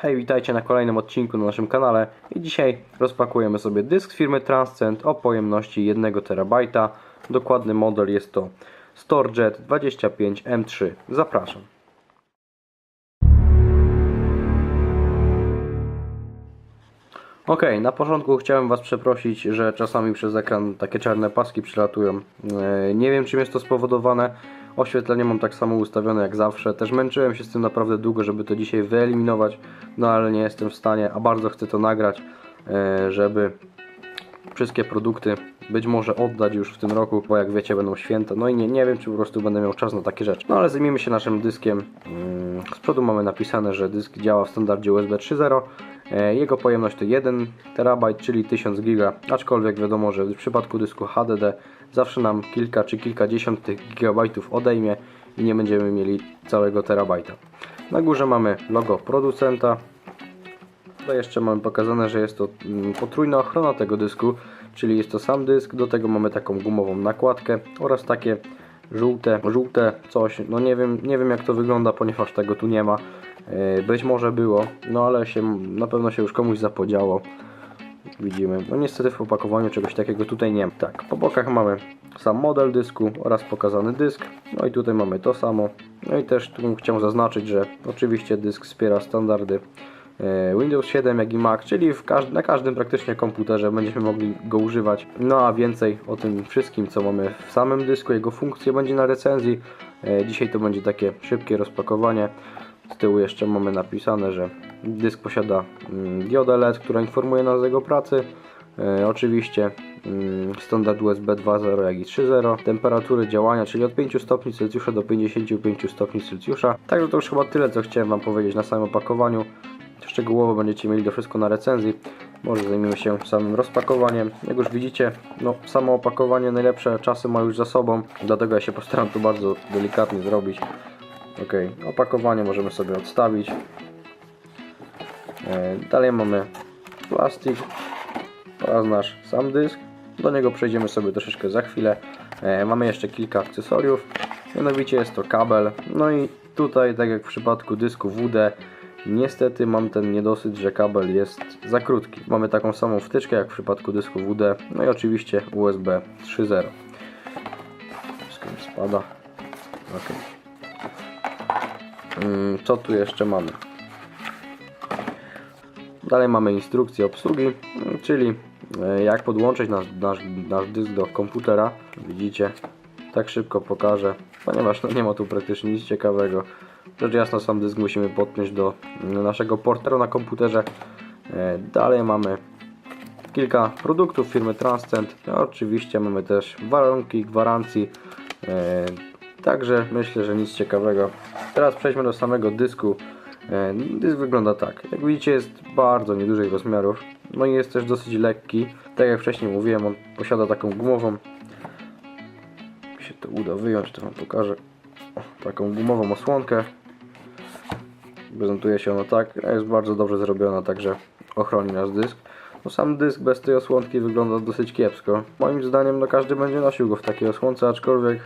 Hej, witajcie na kolejnym odcinku na naszym kanale i dzisiaj rozpakujemy sobie dysk firmy Transcend o pojemności 1 TB. Dokładny model jest to StoreJet 25M3. Zapraszam. Ok, na początku chciałem Was przeprosić, że czasami przez ekran takie czarne paski przylatują. E, Nie wiem czym jest to spowodowane. Oświetlenie mam tak samo ustawione jak zawsze. Też męczyłem się z tym naprawdę długo, żeby to dzisiaj wyeliminować, no ale nie jestem w stanie, a bardzo chcę to nagrać, e, żeby wszystkie produkty być może oddać już w tym roku, bo jak wiecie będą święta, no i nie, nie wiem czy po prostu będę miał czas na takie rzeczy. No ale zajmijmy się naszym dyskiem. Mm, Z przodu mamy napisane, że dysk działa w standardzie USB 3.0. E, Jego pojemność to 1 TB, czyli 1000 GB, aczkolwiek wiadomo, że w przypadku dysku HDD zawsze nam kilka czy kilkadziesiąt tych gigabajtów odejmie i nie będziemy mieli całego terabajta. Na górze mamy logo producenta, Tutaj jeszcze mamy pokazane, że jest to mm, potrójna ochrona tego dysku, czyli jest to sam dysk, do tego mamy taką gumową nakładkę oraz takie żółte, żółte coś, no nie wiem, nie wiem jak to wygląda, ponieważ tego tu nie ma. Yy, Być może było, no ale się, na pewno się już komuś zapodziało. Widzimy, no niestety w opakowaniu czegoś takiego tutaj nie ma. Tak, po bokach mamy sam model dysku oraz pokazany dysk, no i tutaj mamy to samo. No i też tu chciałem zaznaczyć, że oczywiście dysk wspiera standardy e, Windows 7 jak i Mac, czyli w każd na każdym praktycznie komputerze będziemy mogli go używać. No a więcej o tym wszystkim co mamy w samym dysku, jego funkcje będzie na recenzji. E, Dzisiaj to będzie takie szybkie rozpakowanie. Z tyłu jeszcze mamy napisane, że dysk posiada mm, diodę LED, która informuje nas o jego pracy. E, oczywiście mm, standard USB 2.0 jak i 3.0. Temperatury działania, czyli od 5 stopni Celsjusza do 55 stopni Celsjusza. Także to już chyba tyle, co chciałem Wam powiedzieć na samym opakowaniu. Szczegółowo będziecie mieli to wszystko na recenzji. Może zajmiemy się samym rozpakowaniem. Jak już widzicie, no samo opakowanie najlepsze czasy ma już za sobą, dlatego ja się postaram to bardzo delikatnie zrobić. Ok, opakowanie możemy sobie odstawić. E, Dalej mamy plastik oraz nasz sam dysk. Do niego przejdziemy sobie troszeczkę za chwilę. E, Mamy jeszcze kilka akcesoriów. Mianowicie jest to kabel. No i tutaj, tak jak w przypadku dysku WD, niestety mam ten niedosyt, że kabel jest za krótki. Mamy taką samą wtyczkę jak w przypadku dysku WD. No i oczywiście USB 3.0. Wszystko spada. Ok. Mm, Co tu jeszcze mamy? Dalej mamy instrukcję obsługi, mm, czyli e, jak podłączyć nasz, nasz, nasz dysk do komputera. Widzicie, tak szybko pokażę, ponieważ no nie ma tu praktycznie nic ciekawego. Rzecz jasna, sam dysk musimy podpiąć do mm, naszego portera na komputerze. E, Dalej mamy kilka produktów firmy Transcend. No, oczywiście mamy też warunki gwarancji. Także myślę, że nic ciekawego. Teraz przejdźmy do samego dysku. E, Dysk wygląda tak. Jak widzicie jest bardzo niedużych rozmiarów. No i jest też dosyć lekki. Tak jak wcześniej mówiłem, on posiada taką gumową. Jak się to uda wyjąć, to Wam pokażę. O, taką gumową osłonkę. Prezentuje się ona tak. Jest bardzo dobrze zrobiona, także ochroni nasz dysk. No sam dysk bez tej osłonki wygląda dosyć kiepsko. Moim zdaniem no każdy będzie nosił go w takiej osłonce, aczkolwiek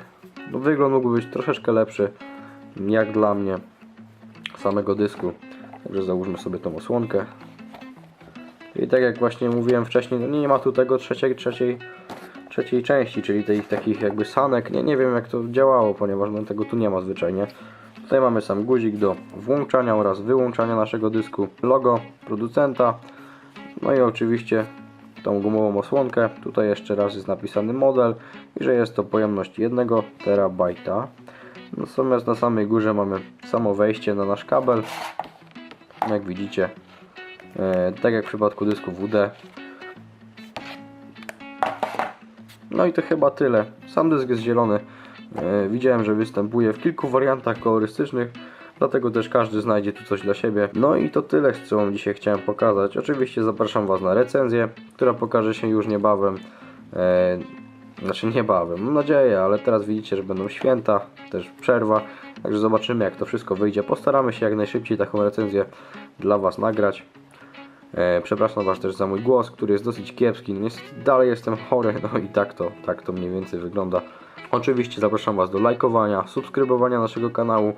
wygląd mógłby być troszeczkę lepszy jak dla mnie samego dysku. Także załóżmy sobie tą osłonkę. I tak jak właśnie mówiłem wcześniej, no nie ma tu tego trzeciej, trzeciej, trzeciej części, czyli tych takich jakby sanek. Nie, nie wiem jak to działało, ponieważ no, tego tu nie ma zwyczajnie. Tutaj mamy sam guzik do włączania oraz wyłączania naszego dysku, logo producenta, no i oczywiście tą gumową osłonkę. Tutaj jeszcze raz jest napisany model i że jest to pojemność 1 terabajta. Natomiast na samej górze mamy samo wejście na nasz kabel. Jak widzicie, e, tak jak w przypadku dysku WD. No i to chyba tyle. Sam dysk jest zielony. E, Widziałem, że występuje w kilku wariantach kolorystycznych, dlatego też każdy znajdzie tu coś dla siebie. No i to tyle, co Wam dzisiaj chciałem pokazać. Oczywiście zapraszam Was na recenzję, która pokaże się już niebawem. E, Znaczy niebawem, mam nadzieję, ale teraz widzicie, że będą święta, też przerwa, także zobaczymy jak to wszystko wyjdzie. Postaramy się jak najszybciej taką recenzję dla Was nagrać. E, przepraszam Was też za mój głos, który jest dosyć kiepski. No niestety dalej jestem chory, no i tak to, tak to mniej więcej wygląda. Oczywiście zapraszam Was do lajkowania, subskrybowania naszego kanału.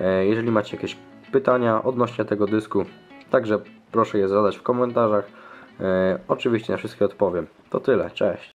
E, jeżeli macie jakieś pytania odnośnie tego dysku, Także proszę je zadać w komentarzach. E, oczywiście na wszystkie odpowiem. To tyle, cześć.